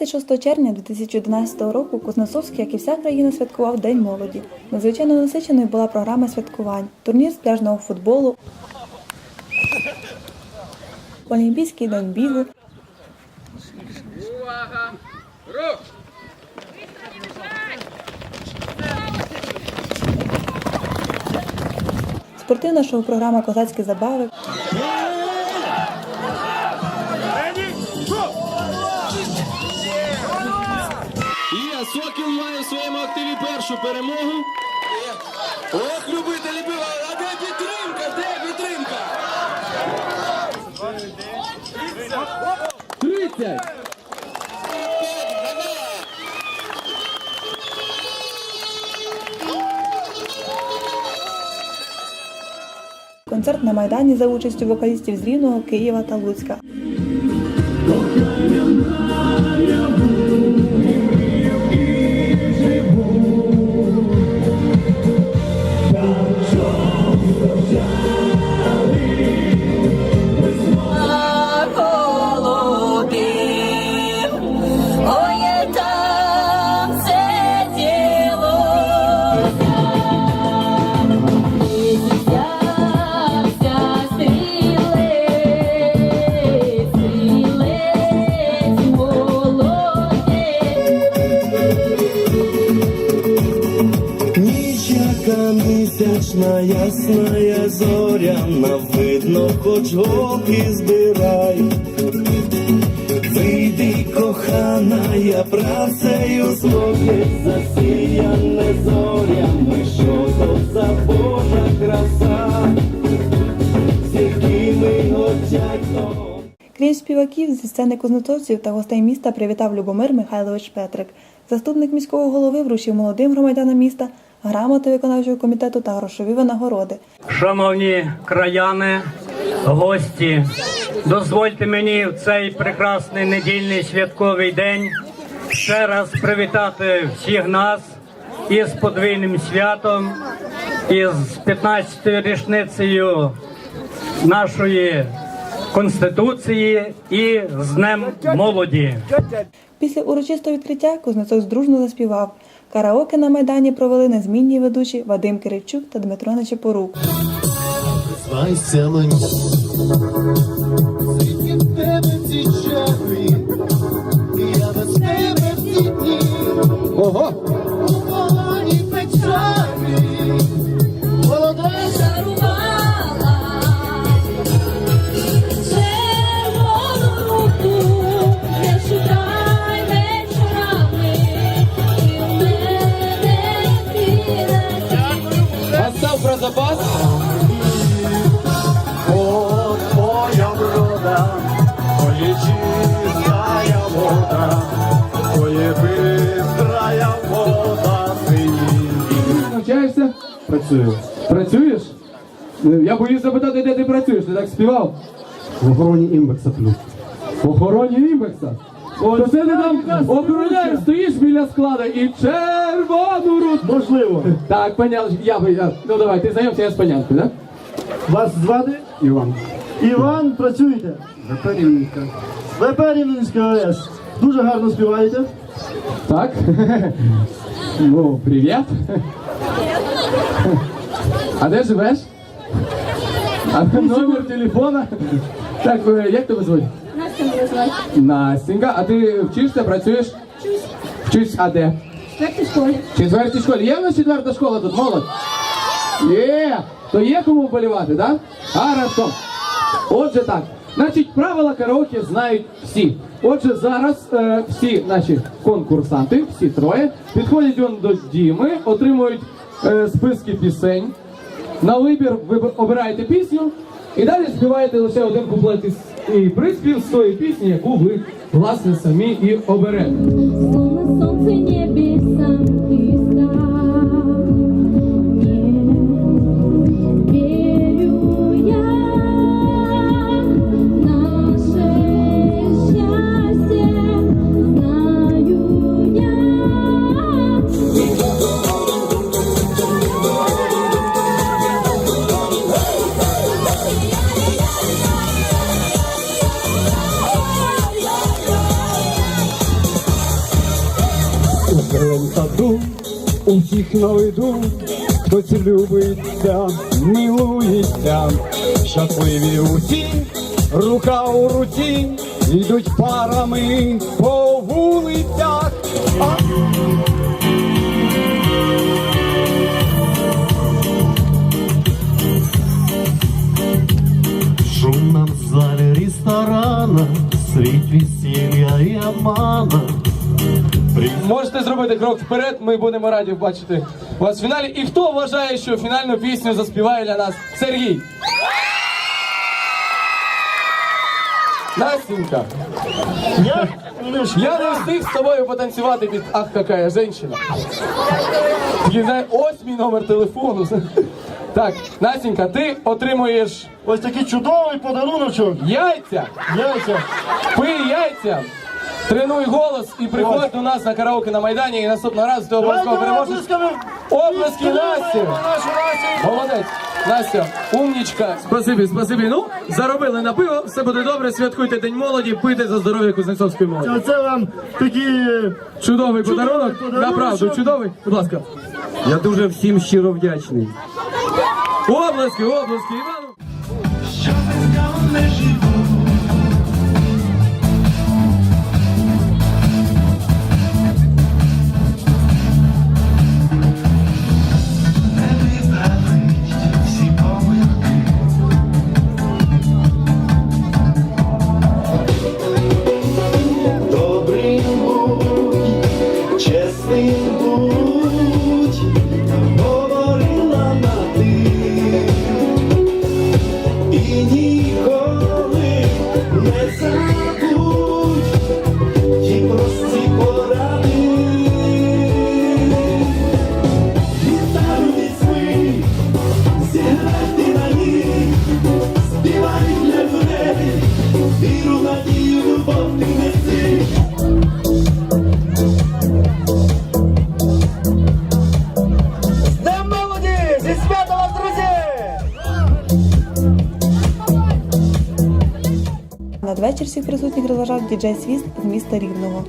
26 червня 2011 року Кузнецовський, як і вся країна, святкував День молоді. Надзвичайно насиченою була програма святкувань, турнір з пляжного футболу, Олімпійський день бігу, Увага! Рух! спортивна шоу-програма Козацькі забави, першу перемогу. Ох, любителі пива, а де підтримка? Де підтримка? 30! концерт на Майдані за участю вокалістів з Рівного, Києва та Луцька. Ніч місячна, ясна зоряна, видно, хоч гоки збирай. Вийди, кохана, я працею своє засіяне зорями, що то за Божа краса, з якими готять. Крім співаків зі сцени кузнецовців та гостей міста привітав Любомир Михайлович Петрик. Заступник міського голови вручив молодим громадянам міста грамоти виконавчого комітету та грошові винагороди. Шановні краяни, гості, дозвольте мені в цей прекрасний недільний святковий день ще раз привітати всіх нас із подвійним святом, із 15-ю річницею нашої конституції і з Днем молоді. Після урочистого відкриття Кузнецов дружно заспівав. Караоке на майдані провели незмінні ведучі Вадим Киричук та Дмитро Нечепорук. Признайся Навчаєшся? Працюю. Працюєш? Е, Я боюсь запитати, де ти працюєш, ти так співав? В охороні імбекса плюс. В охороні імбекса? О, то це ти там охороняєш, стоїш біля склада і червону рут. Можливо. Так, паняночка, я, я, ну давай, ти знайомся, я з панянкою, так? Вас звати? Іван. Іван, працюєте? Вепарівка. ВП ОС. Дуже гарно співаєте. Так? Ну, привіт. А де живеш? А номер телефона? Так, е, як тебе звуть? Настя мене звати. Настенька, а ти вчишся, працюєш? Вчусь. Вчись, а де? В четвертій школі. В четвертій школі. Є в нас четверта школа тут, молодь? Є! То є кому вболівати, так? Да? Хорошо. Отже так. Значить, правила караоке знають всі. Отже, зараз е, всі наші конкурсанти, всі троє, підходять до Діми, отримують списки пісень. На вибір ви обираєте пісню і далі співаєте лише один куплет і приспів з тої пісні, яку ви власне самі і оберете. Сонце солнце, небеса, У всіх на виду, хтось любиться, милується, щасливі усі, рука у руці, йдуть парами по вулицях. Зробити крок вперед, ми будемо раді бачити вас в фіналі. І хто вважає, що фінальну пісню заспіває для нас Сергій? Настенька, Я, я не встиг з тобою потанцювати під Ах, какая женщина. Такий, ось мій номер телефону. Так, Настенька, ти отримуєш ось такий чудовий подаруночок. яйця, Яйця. пий яйця, тренуй голос і приходь до нас на караоке на Майдані і наступного разу ти обов'язково переможеш. Оплески Насті! Молодець, Настя, умнічка. Спасибі, спасибі. Ну, заробили на пиво, все буде добре. Святкуйте День молоді, пийте за здоров'я Кузнецовської молоді. Оце вам такі е, Чудовий подарунок, подарунок. направду, чудовий. Будь ласка. Я дуже всім щиро вдячний. Облески, облески, Івану. Будь, Надвечір всіх присутніх розважав діджей Свіст з міста Рівного.